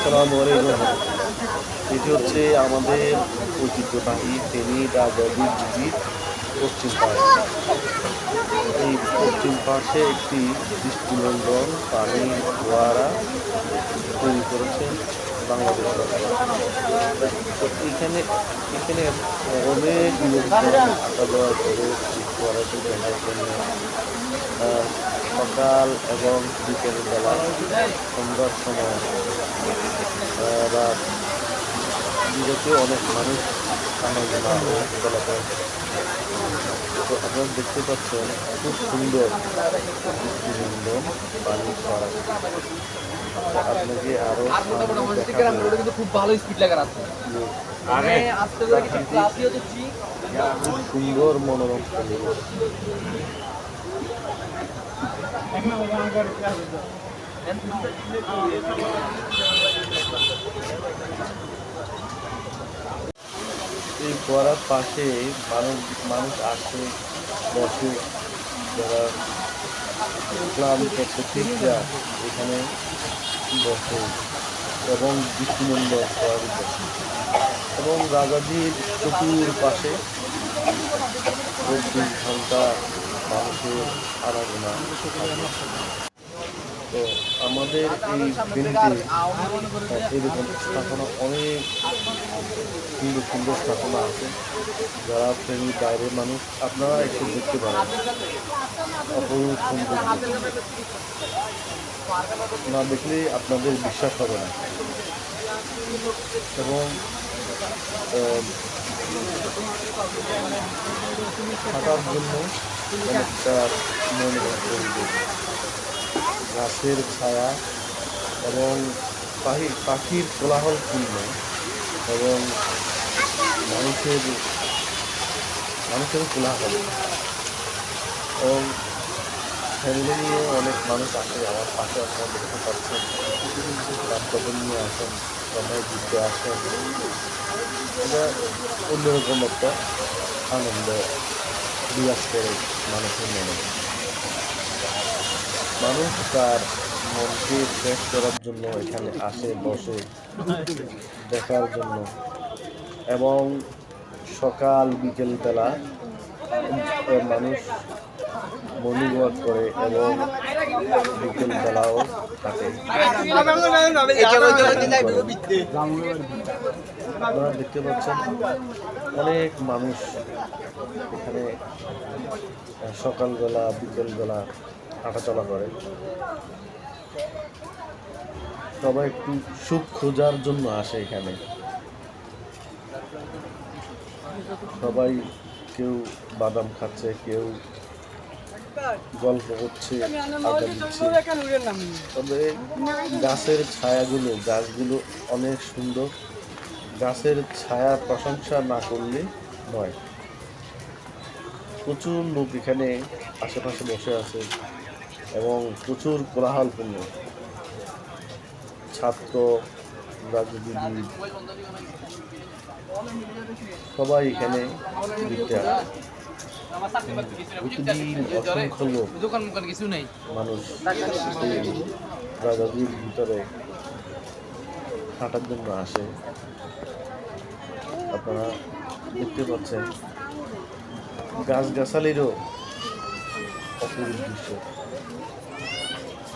আসসালামু আলাইকুম। এটি হচ্ছে আমাদের ঐতিহ্যবাহী ফেনী রাজাদি দিদির পশ্চিম পাশ এই পশ্চিম পাশে একটি দৃষ্টিনন্দন পানি ফোয়ারা তৈরি করেছেন বাংলাদেশ এখানে এখানে অনেক লোকজন জন্য সকাল এবং বিকেল বেলা সন্ধ্যার সময়। আহ, রাত অনেক মানুষ আনাগোনা ও চলাচল তো আপনারা দেখতে পাচ্ছেন খুব সুন্দর দৃষ্টিনন্দন পানি ছড়া আপনাকে আরও সামনে দেখাবো কিন্তু খুব ভালো স্পিড লাগার আছে করে সুন্দর মনোরম পরিবেশ এই ফোয়ারার পাশে মানুষ মানুষ আসে, বসে, যারা ক্লান্ত প্রত্যেকটা এখানে বসে এবং ফোয়ারা দেখে। এবং রাজাজির চতুর পাশে চব্বিশ ঘণ্টা মানুষের আরাধনা তো আমাদের এই বেনিতে এরকম স্থাপনা অনেক সুন্দর সুন্দর স্থাপনা আছে। যারা ফ্রেন্ড বাইরের মানুষ, আপনারা একটু দেখতে পারেন। অপরূপ সৌন্দর্য। না দেখলে আপনাদের বিশ্বাস হবে না। এবং থাকার জন্য অনেকটা পরিবেশ। গাছের ছায়া এবং পাখি পাখির কোলাহলপূর্ণ এবং মানুষের মানুষের কোলাহল। এবং ফ্যামিলি নিয়ে অনেক মানুষ আসে, আমার পাশে আপনারা দেখতে পাচ্ছেন। বাচ্চাদের নিয়ে আসেন, সবাই ঘুরতে আসেন। এটা অন্যরকম একটা আনন্দ, বিরাজ করে মানুষের মনে। মানুষ তার মনকে ফ্রেশ করার জন্য এখানে আসে, বসে দেখার জন্য। এবং সকাল, বিকেল বেলা মানুষ ওয়াক করে এবং বিকেল বেলাও থাকে। আপনারা দেখতে পাচ্ছেন অনেক মানুষ এখানে সকালবেলা, বিকেলবেলা হাঁটাচলা করে। সবাই একটু সুখ খোঁজার জন্য আসে এখানে। সবাই কেউ বাদাম খাচ্ছে, কেউ গল্প করছে তবে গাছের ছায়াগুলো, গাছগুলো অনেক সুন্দর। গাছের ছায়া প্রশংসা না করলে নয়। প্রচুর লোক এখানে আশেপাশে বসে আছে। এবং প্রচুর কোলাহলপূর্ণ। ছাত্র, রাজনীতিবিদ, সবাই এখানে ঘুরতে প্রতিদিন অসংখ্য লোক, মানুষ রাজাদির ভিতরে হাঁটার জন্য আসে। আপনারা দেখতে পাচ্ছেন, গাছগাছালিরও অপরূপ দৃশ্য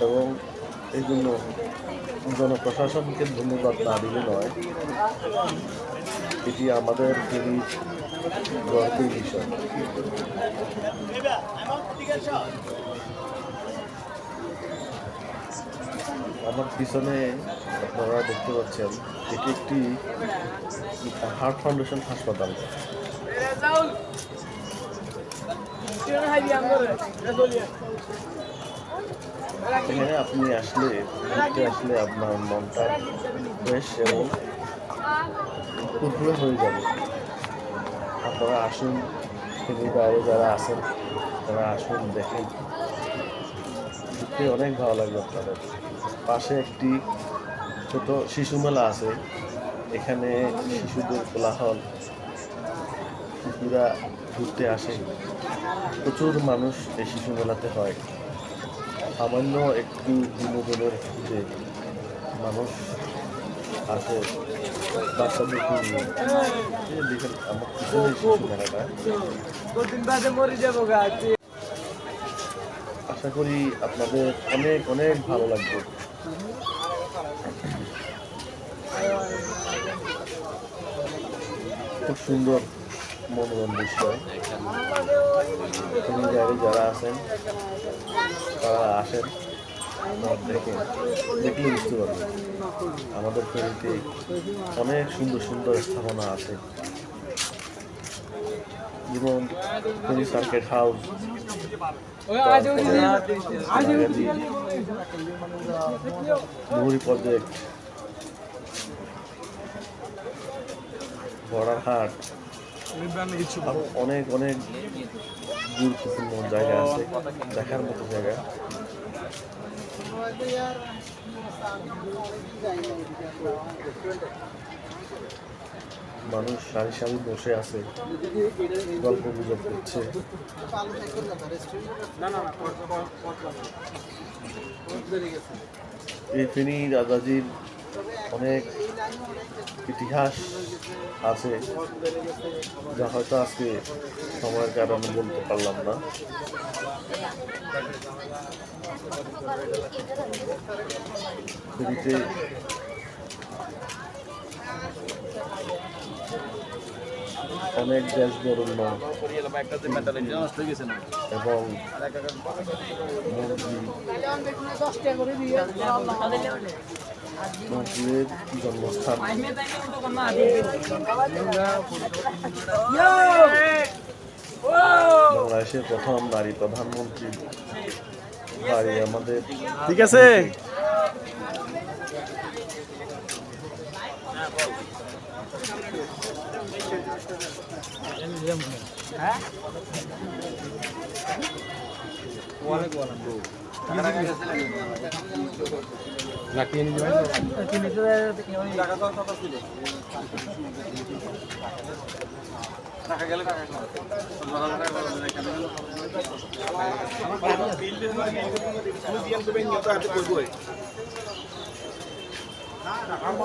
এবং এই জন্য জনপ্রশাসনকে ধন্যবাদ না দিলে নয়, এটি আমাদের খুবই গর্বের বিষয়। আমার পিছনে আপনারা দেখতে পাচ্ছেন, এটি একটি হার্ট ফাউন্ডেশন হাসপাতাল। এখানে আপনি আসলে, ঘুরতে আসলে আপনার মনটা ফ্রেশ এবং ফুরফুরে হয়ে যাবে। আপনারা আসুন তিনি বাইরে যারা আছেন, তারা আসুন, দেখেন। দেখতে অনেক ভালো লাগবে আপনাদের। পাশে একটি ছোট শিশু মেলা আছে। এখানে শিশুদের কোলাহল, শিশুরা ঘুরতে আসে। প্রচুর মানুষ এই শিশু মেলাতে হয়। সামান্য একটু বিনোদনের খুঁজে মানুষ আছে বাচ্চাদের নিয়ে। এই যে দেখেন আমার পিছনে শিশু মেলাটা কদিন বাদে মরে যাব গা আশা করি আপনাদের অনেক অনেক ভালো লাগবে। খুব সুন্দর। মনোরম দৃশ্য। তুমি জায়গায় যারা আছেন, তারা আসেন। দেখেন দেখলে বুঝতে পারবেন। আমাদের ফেরিতে অনেক সুন্দর সুন্দর স্থাপনা আছে। যেমন ফেরি সার্কেট হাউস মুহুরি প্রজেক্ট বড়ার হাট অনেক অনেক গুরুত্বপূর্ণ জায়গা আছে, দেখার মতো জায়গা। মানুষ সারি সারি বসে আছে, গল্প গুজব করছে। এই ফেনী রাজাজির অনেক ইতিহাস আছে, যা হয়তো আজকে সময়ের কারণে বলতে পারলাম না। ফেনীতে অনেক দেশ বরণ্য এবং মন্ত্রী জন্মস্থান বাংলাদেশের প্রথম নারী প্রধানমন্ত্রী। বাড়ি আমাদের। ঠিক আছে। নাকি নিতে পারি আমি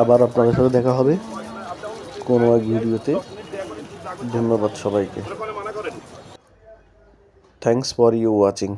আবার আপনাদের সাথে দেখা হবে কোনো এক ভিডিওতে। ধন্যবাদ সবাইকে। Thanks for you watching